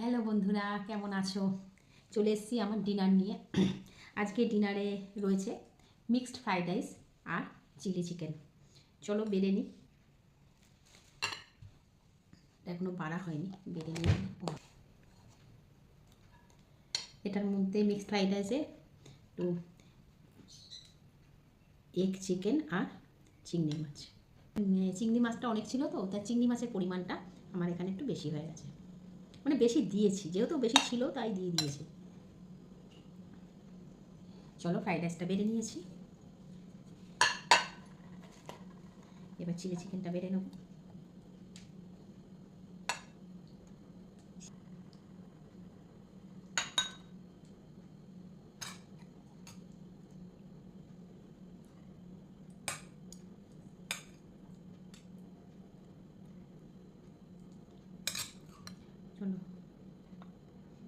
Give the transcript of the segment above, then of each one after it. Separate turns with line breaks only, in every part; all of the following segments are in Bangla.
হ্যালো বন্ধুরা, কেমন আছো? চলে এসেছি আমার ডিনার নিয়ে। আজকে ডিনারে রয়েছে মিক্সড ফ্রাইড রাইস আর চিলি চিকেন চলো বেড়ে নিই। এটা এখনও বাড়া হয়নি, বেড়ে নিই। এটার মধ্যে মিক্সড ফ্রাইড রাইসে একটু এগ চিকেন আর চিংড়ি মাছ। চিংড়ি মাছটা অনেক ছিল তো, তাই চিংড়ি মাছের পরিমাণটা আমার এখানে একটু বেশি হয়ে গেছে। মানে বেশি দিয়েছি, যেহেতু বেশি ছিল তাই দিয়ে দিয়েছি। চলো ফ্রাইড রাইসটা বেড়ে নিয়েছি। এবার চিলি চিকেনটা বেড়ে নেব।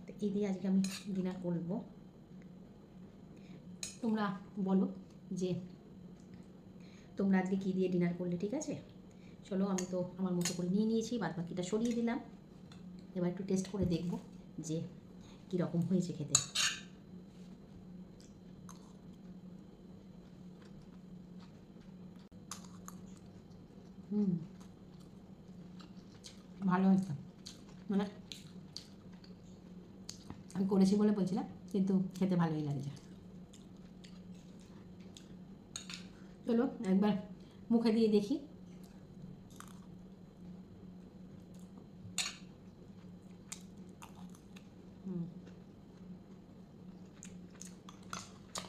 তো এই দিয়ে আজকে আমি ডিনার করব। তোমরা বলো যে তোমরা আজকে কী দিয়ে ডিনার করলে, ঠিক আছে? চলো আমি তো আমার মতো করে নিয়ে নিয়েছি বাদ বাকিটা সরিয়ে দিলাম। এবার একটু টেস্ট করে দেখব যে কীরকম হয়েছে খেতে। হুম। ভালো হয়েছে। মানে আমি করেছি বলে বলছিলাম, কিন্তু খেতে ভালোই লাগছে চলো একবার মুখে দিয়ে দেখি।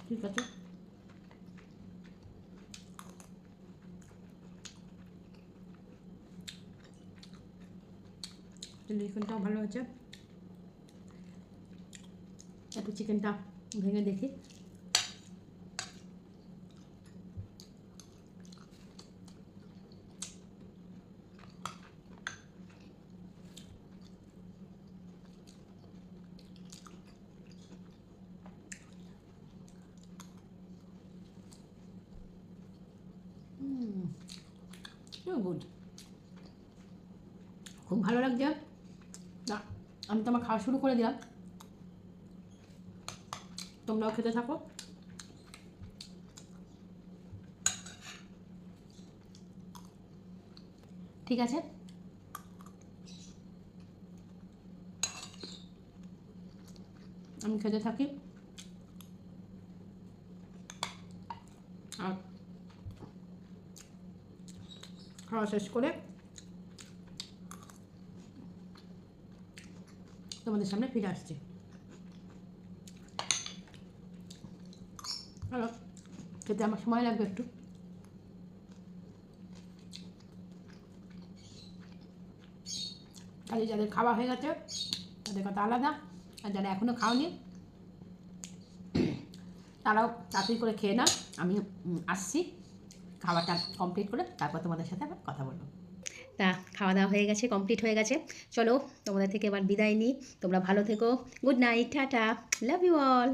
ঠিক আছে। চিলি ভালো হয়েছে। একটু চিকেনটা ভেঙে দেখি। গুড খুব ভালো লাগছে। না আমি তো আমার খাওয়া শুরু করে দিলাম। তোমরাও খেতে থাকো। ঠিক আছে? আমি খেতে থাকি। আর খাওয়া শেষ করে তোমাদের সামনে ফিরে আসছি। খেতে আমার সময় লাগবে একটু কাজে যাদের খাওয়া হয়ে গেছে তাদের কথা আলাদা আর যারা এখনও খাওনি তারাও তাড়াতাড়ি করে খেয়ে না আমি আসছি খাওয়াটা কমপ্লিট করে তারপর তোমাদের সাথে আবার কথা বলব তা খাওয়া দাওয়া হয়ে গেছে কমপ্লিট হয়ে গেছে চলো তোমাদের থেকে এবার বিদায় নিই তোমরা ভালো থেকো good night tata love you all